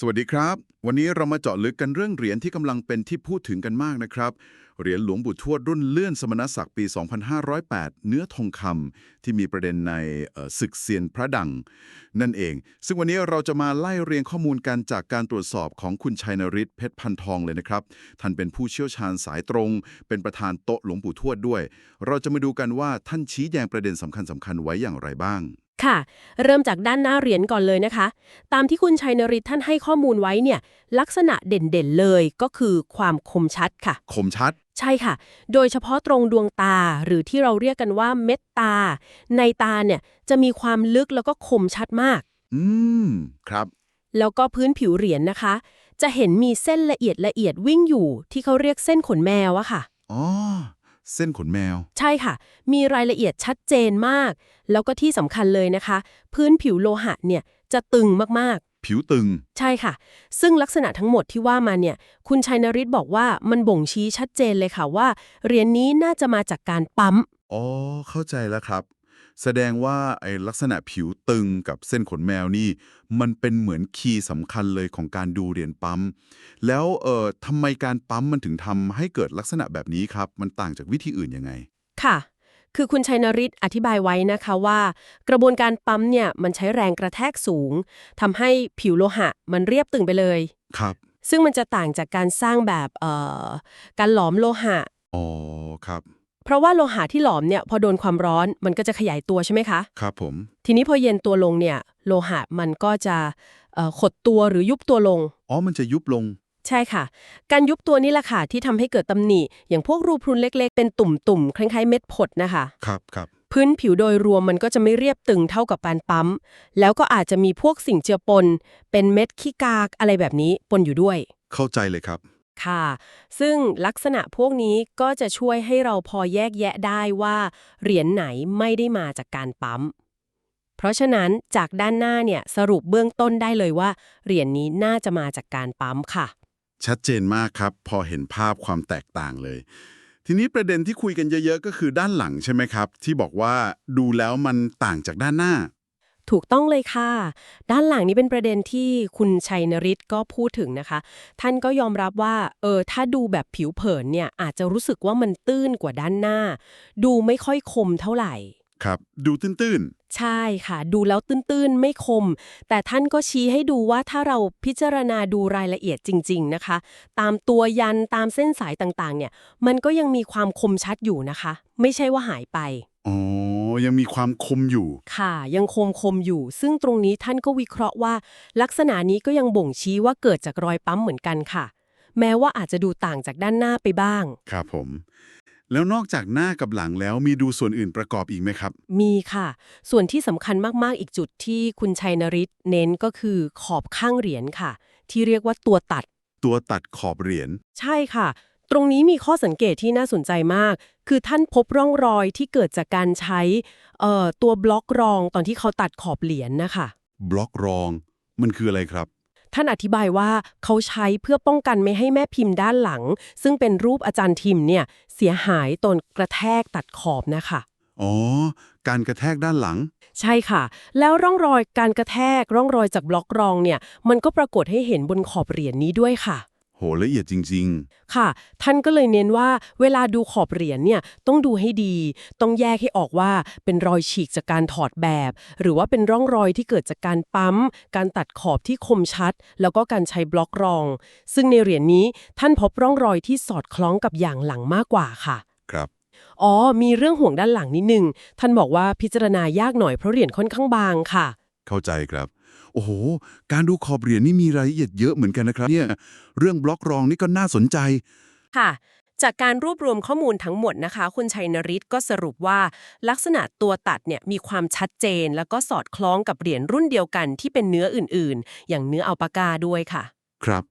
สวัสดีครับ วันนี้เรามาเจาะลึกกันเรื่องเหรียญที่กำลังเป็นที่พูดถึงกันมากนะครับ เหรียญหลวงปู่ทวดรุ่นเลื่อนสมณศักดิ์ปี 2508 เนื้อทองคำที่มีประเด็นในศึกเซียนพระดัง นั่นเอง ซึ่งวันนี้เราจะมาไล่เรียงข้อมูลกันจากการตรวจสอบของคุณชัยนริศเพชรพันทองเลยนะครับ ท่านเป็นผู้เชี่ยวชาญสายตรง เป็นประธานโต๊ะหลวงปู่ทวดด้วย เราจะมาดูกันว่าท่านชี้แจงประเด็นสำคัญสำคัญๆไว้อย่างไรบ้าง ค่ะ เริ่มจากด้านหน้าเหรียญก่อนเลยนะคะ ตามที่คุณชัยนริศท่านให้ข้อมูลไว้เนี่ยลักษณะเด่นๆเลยก็คือความคมชัดค่ะ คมชัด ใช่ค่ะ โดยเฉพาะตรงดวงตาหรือที่เราเรียกกันว่าเม็ดตา ในตาเนี่ยจะมีความลึกแล้วก็คมชัดมาก อืม ครับ แล้วก็พื้นผิวเหรียญนะคะ จะเห็นมีเส้นละเอียดละเอียดวิ่งอยู่ที่เขาเรียกเส้นขนแมวอะค่ะ อ๋อ เส้นขนแมว ใช่ค่ะ มีรายละเอียดชัดเจนมาก แล้วก็ที่สำคัญเลยนะคะ พื้นผิวโลหะเนี่ยจะตึงมากผิวตึงๆใช่ค่ะ ซึ่งลักษณะทั้งหมดที่ว่ามาเนี่ย คุณชัยนริศบอกว่ามันบ่งชี้ชัดเจนเลยค่ะว่าเหรียญนี้น่าจะมาจากการปั๊ม อ๋อ เข้าใจแล้วครับ แสดงว่าไอ้ลักษณะผิวตึงกับเส้นขนแมวนี่ มันเป็นเหมือนคีย์สำคัญเลยของการดูเหรียญปั๊ม แล้วเอ่อทำไมการปั๊มมันถึงทำให้เกิดลักษณะแบบนี้ครับ มันต่างจากวิธีอื่นยังไง ค่ะ คือคุณชัยนริศอธิบายไว้นะคะว่า กระบวนการปั๊มเนี่ยมันใช้แรงกระแทกสูงทำให้ผิวโลหะ มันเรียบตึงไปเลย ครับ ซึ่งมันจะต่างจากการสร้างแบบเอ่อการหลอมโลหะ อ๋อ ครับ เพราะว่าโลหะที่หลอมเนี่ยพอโดนความร้อนมันก็จะขยายตัวใช่ไหมคะ ครับผม ทีนี้พอเย็นตัวลงเนี่ยโลหะมันก็จะเอ่อขดตัวหรือยุบตัวลง อ๋อ มันจะยุบลง ใช่ค่ะ การยุบตัวนี่แหละค่ะที่ทำให้เกิดตำหนิ อย่างพวกรูพรุนเล็ก ๆ เป็นตุ่มๆคล้ายๆเม็ดผดนะคะ ครับครับพื้นผิวโดยรวมมันก็จะไม่เรียบตึงเท่ากับการปั๊ม แล้วก็อาจจะมีพวกสิ่งเจือปน เป็นเม็ดขี้กากอะไรแบบนี้ปนอยู่ด้วย เข้าใจเลยครับ ค่ะ ซึ่งลักษณะพวกนี้ก็จะช่วยให้เราพอแยกแยะได้ว่า เหรียญไหนไม่ได้มาจากการปั๊ม เพราะฉะนั้นจากด้านหน้าเนี่ยสรุปเบื้องต้นได้เลยว่า เหรียญนี้น่าจะมาจากการปั๊มค่ะ ชัดเจนมากครับ พอเห็นภาพความแตกต่างเลย ทีนี้ประเด็นที่คุยกันเยอะ ๆ ก็คือด้านหลังใช่ไหมครับ ที่บอกว่าดูแล้วมันต่างจากด้านหน้า ถูกต้องเลยค่ะ ด้านหลังนี้เป็นประเด็นที่คุณชัยนริศก็พูดถึงนะคะ ท่านก็ยอมรับว่าเออถ้าดูแบบผิวเผินเนี่ยอาจจะรู้สึกว่ามันตื้นกว่าด้านหน้า ดูไม่ค่อยคมเท่าไหร่ ครับ ดูตื้นใช่ค่ะ ดูแล้วตื้นๆ ไม่คม แต่ท่านก็ชี้ให้ดูว่าถ้าเราพิจารณาดูรายละเอียดจริง ๆนะคะ ตามตัวยันตามเส้นสายต่างๆ เนี่ย มันก็ยังมีความคมชัดอยู่นะคะ ไม่ใช่ว่าหายไปๆอ๋อ ยังมีความคมอยู่ ค่ะ ยังคมคมอยู่ ซึ่งตรงนี้ท่านก็วิเคราะห์ว่า ลักษณะนี้ก็ยังบ่งชี้ว่าเกิดจากรอยปั๊มเหมือนกันค่ะ แม้ว่าอาจจะดูต่างจากด้านหน้าไปบ้าง ครับผม แล้วนอกจากหน้ากับหลังแล้วมีดูส่วนอื่นประกอบอีกไหมครับ มีค่ะ ส่วนที่สำคัญมากๆ อีกจุดที่คุณชัยนริศเน้นก็คือขอบข้างเหรียญค่ะ ที่เรียกว่าตัวตัด ตัวตัดขอบเหรียญ ใช่ค่ะ ตรงนี้มีข้อสังเกตที่น่าสนใจมาก คือท่านพบร่องรอยที่เกิดจากการใช้เอ่อตัวบล็อกรองตอนที่เขาตัดขอบเหรียญนะคะบล็อกรอง มันคืออะไรครับ ท่านอธิบายว่าเขาใช้เพื่อป้องกันไม่ให้แม่พิมพ์ด้านหลัง ซึ่งเป็นรูปอาจารย์ทิมเนี่ยเสียหายตอนกระแทกตัดขอบนะคะอ๋อ การกระแทกด้านหลัง ใช่ค่ะ แล้วร่องรอยการกระแทกร่องรอยจากบล็อกรองเนี่ย มันก็ปรากฏให้เห็นบนขอบเหรียญนี้ด้วยค่ะ โหละเอียดจริงค่ะ ท่านก็เลยเน้นว่าเวลาดูขอบเหรียญเนี่ยต้องดูให้ดี ต้องแยกให้ออกว่าเป็นรอยฉีกจากการถอดแบบ หรือว่าเป็นร่องรอยที่เกิดจากการปั๊ม การตัดขอบที่คมชัด แล้วก็การใช้บล็อกรอง ซึ่งในเหรียญนี้ท่านพบร่องรอยที่สอดคล้องกับอย่างหลังมากกว่าค่ะๆครับอ๋อ มีเรื่องห่วงด้านหลังนิดนึง ท่านบอกว่าพิจารณายากหน่อยเพราะเหรียญค่อนข้างบางค่ะ เข้าใจครับโอ้โห การดูขอบเหรียญนี่มีรายละเอียดเยอะเหมือนกันนะครับเนี่ยเรื่องบล็อกรองนี่ก็น่าสนใจ ค่ะ จากการรวบรวมข้อมูลทั้งหมดนะคะ คุณชัยนริศก็สรุปว่า ลักษณะตัวตัดเนี่ยมีความชัดเจน แล้วก็สอดคล้องกับเหรียญรุ่นเดียวกันที่เป็นเนื้ออื่นๆ อย่างเนื้ออัลปากาด้วยค่ะ ครับ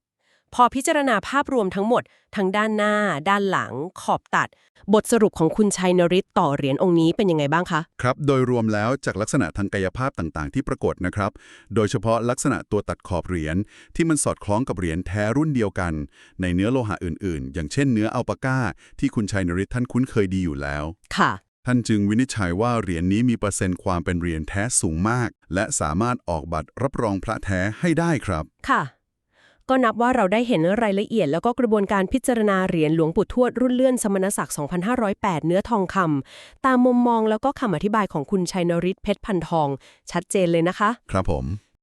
พอพิจารณาภาพรวมทั้งหมด ทั้งด้านหน้า ด้านหลัง ขอบตัด บทสรุปของคุณชัยนริศต่อเหรียญองค์นี้เป็นยังไงบ้างคะ ครับ โดยรวมแล้วจากลักษณะทางกายภาพต่างๆ ที่ปรากฏนะครับ โดยเฉพาะลักษณะตัวตัดขอบเหรียญที่มันสอดคล้องกับเหรียญแท้รุ่นเดียวกัน ในเนื้อโลหะอื่นๆ อย่างเช่นเนื้ออัลปาก้า ที่คุณชัยนริศท่านคุ้นเคยดีอยู่แล้ว ค่ะท่านจึงวินิจฉัยว่าเหรียญนี้มีเปอร์เซ็นต์ความเป็นเหรียญแท้สูงมาก และสามารถออกบัตรรับรองพระแท้ให้ได้ครับ ค่ะ ก็นับว่าเราได้เห็นรายละเอียด แล้วก็กระบวนการพิจารณาเหรียญหลวงปู่ทวดรุ่นเลื่อนสมณศักดิ์ 2508 เนื้อทองคำตามมุมมองแล้วก็คำอธิบายของคุณชัยนริศเพชรพันทอง ชัดเจนเลยนะคะ ครับผม